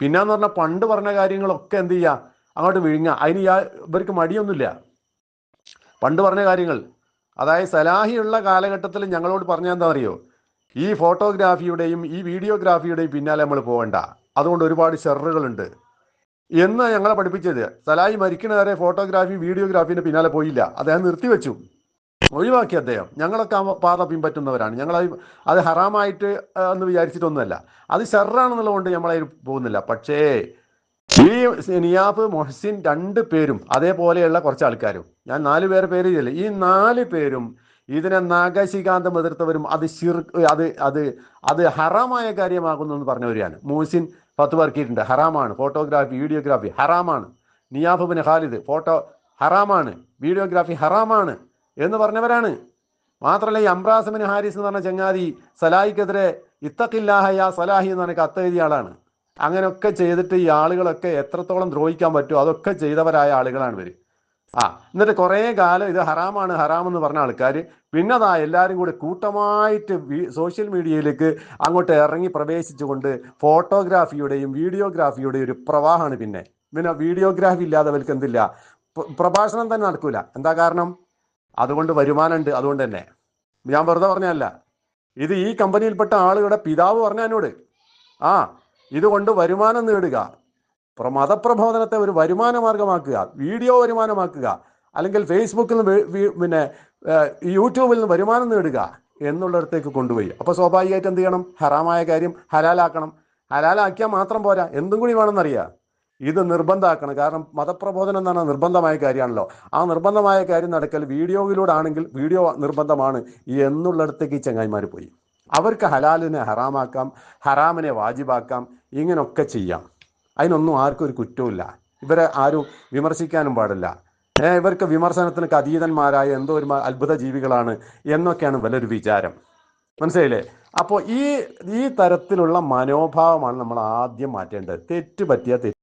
പിന്നെന്ന് പറഞ്ഞാൽ പണ്ട് പറഞ്ഞ കാര്യങ്ങളൊക്കെ എന്ത് ചെയ്യുക അങ്ങോട്ട് വിഴുങ്ങുക അതിന് ഇവർക്ക് മടിയൊന്നുമില്ല. പണ്ട് പറഞ്ഞ കാര്യങ്ങൾ. അതായത് സലാഹിയുള്ള കാലഘട്ടത്തിൽ ഞങ്ങളോട് പറഞ്ഞ എന്താ അറിയോ ഈ ഫോട്ടോഗ്രാഫിയുടെയും ഈ വീഡിയോഗ്രാഫിയുടെയും പിന്നാലെ നമ്മൾ പോകണ്ട അതുകൊണ്ട് ഒരുപാട് ഷെററുകളുണ്ട് എന്ന് ഞങ്ങളെ പഠിപ്പിച്ചത്. സലാഹി മരിക്കണ വരെ ഫോട്ടോഗ്രാഫി വീഡിയോഗ്രാഫിന്റെ പിന്നാലെ പോയില്ല. അദ്ദേഹം നിർത്തിവെച്ചു. ഒഴിവാക്കി അദ്ദേഹം. ഞങ്ങളൊക്കെ ആ പാത പിൻപറ്റുന്നവരാണ്. ഞങ്ങൾ അത് ഹറാമായിട്ട് എന്ന് വിചാരിച്ചിട്ടൊന്നുമല്ല. അത് ഷെറാണെന്നുള്ളതുകൊണ്ട് നമ്മളതിൽ പോകുന്നില്ല. പക്ഷേ ഈ നിയാഫ് മൊഹസിൻ രണ്ട് പേരും അതേപോലെയുള്ള കുറച്ച് ആൾക്കാരും. ഞാൻ നാല് പേരെ പേര് ചെയ്തില്ല. ഈ നാല് പേരും ഇതിനെ നാഗശികാന്തം എതിർത്തവരും അത് ഷിർ അത് അത് അത് ഹറാമായ കാര്യമാകുന്നു എന്ന് പറഞ്ഞവരെയാണ് മൊഹസിൻ പത്ത് വർക്കിയിട്ടുണ്ട് ഹറാമാണ്. ഫോട്ടോഗ്രാഫി വീഡിയോഗ്രാഫി ഹറാമാണ്. നിയാബ് ബിൻ ഖാലിദ് ഫോട്ടോ ഹറാമാണ്. വീഡിയോഗ്രാഫി ഹറാമാണ്. എന്ന് പറഞ്ഞവരാണ്. മാത്രമല്ല ഈ അംറാസമിൻ ഹാരിസ് എന്ന് പറഞ്ഞ ചങ്ങാതി സലാഹിക്കെതിരെ ഇത്തക്കില്ലാഹയ സലാഹി എന്ന് പറഞ്ഞ കത്ത് എഴുതിയ ആളാണ്. അങ്ങനെയൊക്കെ ചെയ്തിട്ട് ഈ ആളുകളൊക്കെ എത്രത്തോളം ദ്രോഹിക്കാൻ പറ്റുമോ അതൊക്കെ ചെയ്തവരായ ആളുകളാണ് ഇവർ. ആ എന്നിട്ട് കുറേ കാലം ഇത് ഹറാമാണ് ഹറാം എന്ന് പറഞ്ഞ ആൾക്കാർ പിന്നെ അതാ എല്ലാവരും കൂടി കൂട്ടമായിട്ട് സോഷ്യൽ മീഡിയയിലേക്ക് അങ്ങോട്ട് ഇറങ്ങി പ്രവേശിച്ചുകൊണ്ട് ഫോട്ടോഗ്രാഫിയുടെയും വീഡിയോഗ്രാഫിയുടെയും ഒരു പ്രവാഹമാണ് പിന്നെ. പിന്നെ വീഡിയോഗ്രാഫി ഇല്ലാത്തവർക്ക് എന്തില്ല? പ്രഭാഷണം തന്നെ നടക്കൂല. എന്താ കാരണം? അതുകൊണ്ട് വരുമാനമുണ്ട് അതുകൊണ്ട് തന്നെ. ഞാൻ വെറുതെ പറഞ്ഞല്ല ഇത് ഈ കമ്പനിയിൽപ്പെട്ട ആളുകളുടെ പിതാവ് പറഞ്ഞ എന്നോട് ആ ഇതുകൊണ്ട് വരുമാനം നേടുക. പ്ര- മതപ്രബോധനത്തെ ഒരു വരുമാന മാർഗമാക്കുക വീഡിയോ വരുമാനമാക്കുക അല്ലെങ്കിൽ ഫേസ്ബുക്കിൽ നിന്ന് പിന്നെ യൂട്യൂബിൽ നിന്ന് വരുമാനം നേടുക എന്നുള്ളിടത്തേക്ക് കൊണ്ടുപോയി. അപ്പോൾ സ്വാഭാവികമായിട്ട് എന്ത് ചെയ്യണം? ഹറാമായ കാര്യം ഹലാലാക്കണം. ഹലാലാക്കിയാൽ മാത്രം പോരാ. എന്തും കൂടി വേണമെന്നറിയാം. ഇത് നിർബന്ധമാക്കണം. കാരണം മതപ്രബോധനം എന്നാണ് നിർബന്ധമായ കാര്യമാണല്ലോ. ആ നിർബന്ധമായ കാര്യം നടക്കൽ വീഡിയോയിലൂടെ ആണെങ്കിൽ വീഡിയോ നിർബന്ധമാണ് എന്നുള്ളിടത്തേക്ക് ഈ ചങ്ങായിമാർ പോയി. അവർക്ക് ഹലാലിനെ ഹറാമാക്കാം ഹറാമിനെ വാജിബാക്കാം ഇങ്ങനൊക്കെ ചെയ്യാം. അതിനൊന്നും ആർക്കും ഒരു കുറ്റവുമില്ല. ഇവരെ ആരും വിമർശിക്കാനും പാടില്ല. ഇവർക്ക് വിമർശനത്തിനൊക്കെ അതീതന്മാരായ എന്തോ ഒരു അത്ഭുത ജീവികളാണ് എന്നൊക്കെയാണ് വലിയൊരു വിചാരം. മനസ്സിലായില്ലേ? അപ്പോൾ ഈ ഈ തരത്തിലുള്ള മനോഭാവമാണ് നമ്മൾ ആദ്യം മാറ്റേണ്ടത്. തെറ്റ് പറ്റിയ തെറ്റ്.